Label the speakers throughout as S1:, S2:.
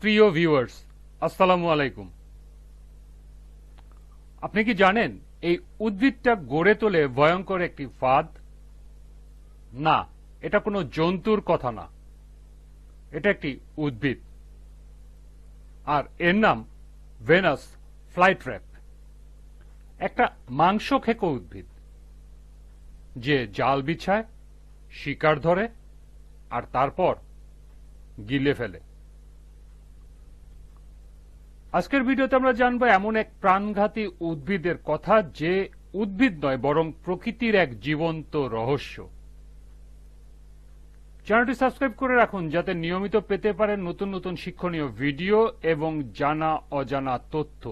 S1: প্রিয় ভিউয়ার্স, আসসালামু আলাইকুম। আপনি কি জানেন এই উদ্ভিদটা গড়ে তোলে ভয়ঙ্কর একটি ফাঁদ? না, এটা কোনো জন্তুর কথা না। এটা একটি উদ্ভিদ। আর এর নাম ভেনাস ফ্লাইট্র্যাপ, একটা মাংস খেকো উদ্ভিদ। যে জাল বিছায়, শিকার ধরে, আর তারপর গিলে ফেলে। আজকের ভিডিওতে আমরা জানব এমন এক প্রাণঘাতী উদ্ভিদের কথা যে উদ্ভিদ নয়, বরং প্রকৃতির এক জীবন্ত রহস্য। চ্যানেলটি সাবস্ক্রাইব করে রাখুন, যাতে নিয়মিত পেতে পারেন নতুন নতুন শিক্ষণীয় ভিডিও এবং জানা অজানা তথ্য।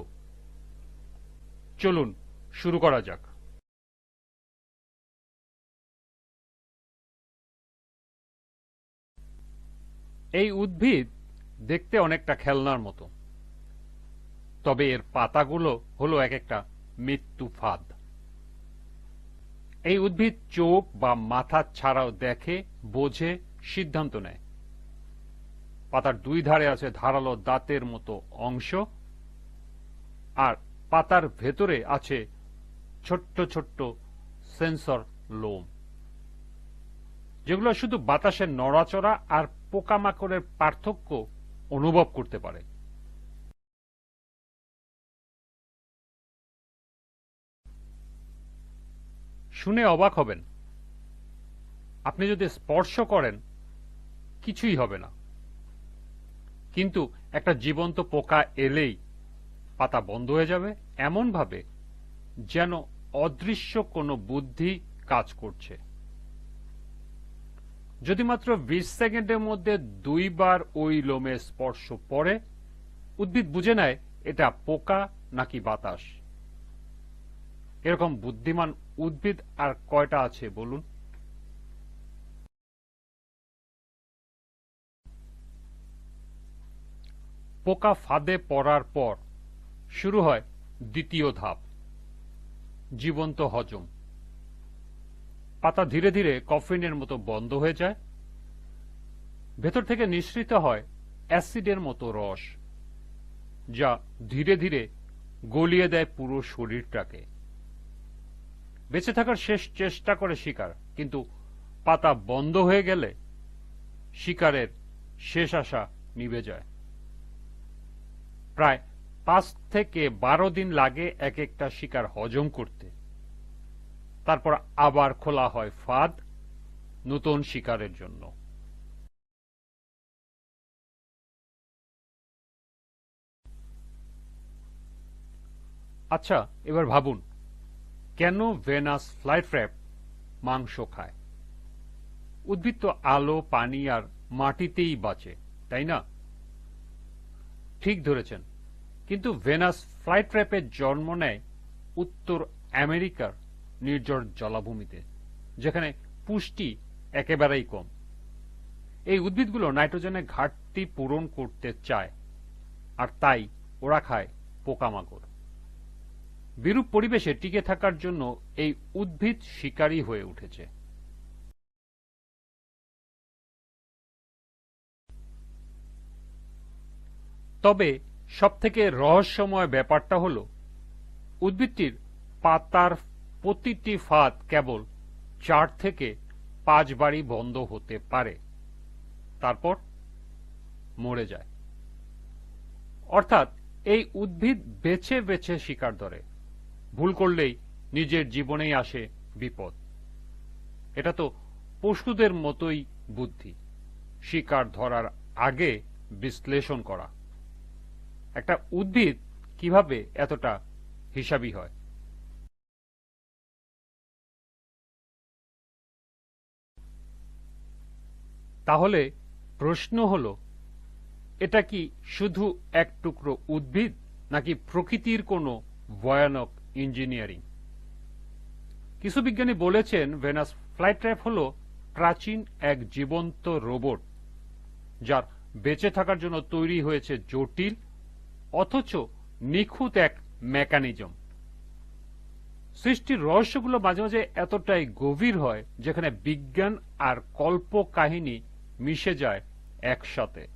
S1: চলুন, শুরু করা যাক। এই উদ্ভিদ দেখতে অনেকটা খেলনার মতো। তবে এর পাতাগুলো হলো এক একটা মৃত্যু ফাঁদ। এই উদ্ভিদ চোখ বা মাথা ছাড়াও দেখে, বোঝে, সিদ্ধান্ত নেয়। পাতার দুই ধারে আছে ধারালো দাঁতের মতো অংশ, আর পাতার ভেতরে আছে ছোট্ট ছোট্ট সেন্সর লোম। যেগুলো শুধু বাতাসের নড়াচড়া আর পোকামাকড়ের পার্থক্য অনুভব করতে পারে। শুনে অবাক হবেন। আপনি যদি স্পর্শ করেন, কিছুই হবে না। কিন্তু একটা জীবন্ত পোকা এলেই পাতা বন্ধ হয়ে যাবে এমনভাবে যেন অদৃশ্য কোনো বুদ্ধি কাজ করছে। যদি মাত্র বিশ সেকেন্ডের মধ্যে দুইবার ওই লোমে স্পর্শ পড়ে, উদ্ভিদ বুঝে নেয় এটা পোকা নাকি বাতাস। এরকম বুদ্ধিমান উদ্ভিদ আর কয়টা আছে, বলুন? পোকা ফাঁদে পড়ার পর শুরু হয় দ্বিতীয় ধাপ, জীবন্ত হজম। পাতা ধীরে ধীরে কফিনের মতো বন্ধ হয়ে যায়। ভেতর থেকে নিঃসৃত হয় অ্যাসিডের মতো রস, যা ধীরে ধীরে গলিয়ে দেয় পুরো শরীরটাকে। বেঁচে থাকার শেষ চেষ্টা করে শিকার। কিন্তু পাতা বন্ধ হয়ে গেলে শিকারের শেষ আশা নিভে যায়। প্রায় পাঁচ থেকে বারো দিন লাগে এক একটা শিকার হজম করতে। তারপর আবার খোলা হয় ফাঁদ নতুন শিকারের জন্য। আচ্ছা এবার ভাবুন কেন ভেনাস ফ্লাইট্র্যাপ মাংস খায়? উদ্ভিদ তো আলো, পানি আর মাটিতেই বাঁচে, তাই না? ঠিক ধরেছেন। কিন্তু ভেনাস ফ্লাইট্র্যাপের জন্ম নেয় উত্তর আমেরিকার নির্জর জলাভূমিতে, যেখানে পুষ্টি একেবারেই কম। এই উদ্ভিদগুলো নাইট্রোজেনের ঘাটতি পূরণ করতে চায়, আর তাই ওরা খায় পোকামাকড়। বিরূপ পরিবেশে টিকে থাকার জন্য এই উদ্ভিদ শিকারী হয়ে উঠেছে। তবে সবথেকে রহস্যময় ব্যাপারটা হল, উদ্ভিদটির পাতার প্রতিটি ফাঁদ কেবল চার থেকে পাঁচ বারই বন্ধ হতে পারে। তারপর মরে যায়। অর্থাৎ এই উদ্ভিদ বেছে বেছে শিকার ধরে। ভুল করলেই নিজের জীবনেই আসে বিপদ। এটা তো পশুদের মতোই বুদ্ধি, শিকার ধরার আগে বিশ্লেষণ করা। একটা উদ্ভিদ কীভাবে এতটা হিসাবী হয়? তাহলে প্রশ্ন হল, এটা কি শুধু এক টুকরো উদ্ভিদ নাকি প্রকৃতির কোনো ভয়ানক ইঞ্জিনিয়ারিং। কিছু বিজ্ঞানী বলেছেন, ভেনাস ফ্লাইট্র্যাপ হল প্রাচীন এক জীবন্ত রোবট, যার বেঁচে থাকার জন্য তৈরি হয়েছে জটিল, অথচ নিখুঁত এক মেকানিজম। সৃষ্টির রহস্যগুলো মাঝে মাঝে এতটাই গভীর হয়, যেখানে বিজ্ঞান আর কল্প কাহিনী মিশে যায় একসাথে।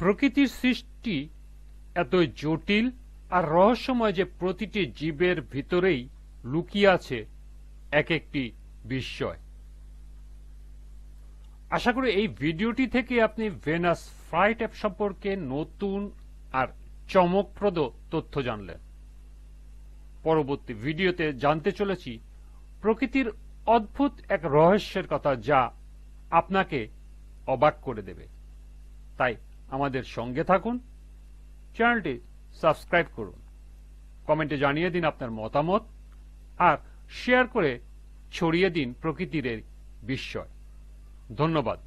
S1: প্রকৃতির সৃষ্টি এত জটিল আর রহস্যময় যে প্রতিটি জীবের ভিতরেই লুকিয়ে আছে এক একটি বিস্ময়। আশা করি এই ভিডিওটি থেকে আপনি ভেনাস ফ্লাইট অ্যাপ সম্পর্কে নতুন আর চমকপ্রদ তথ্য জানলেন। পরবর্তী ভিডিওতে জানতে চলেছি প্রকৃতির অদ্ভুত এক রহস্যের কথা যা আপনাকে অবাক করে দেবে। তাই আমাদের সঙ্গে থাকুন। চ্যানেলটি সাবস্ক্রাইব করুন। কমেন্টে জানিয়ে দিন আপনার মতামত আর শেয়ার করে ছড়িয়ে দিন প্রকৃতির বিস্ময়। ধন্যবাদ।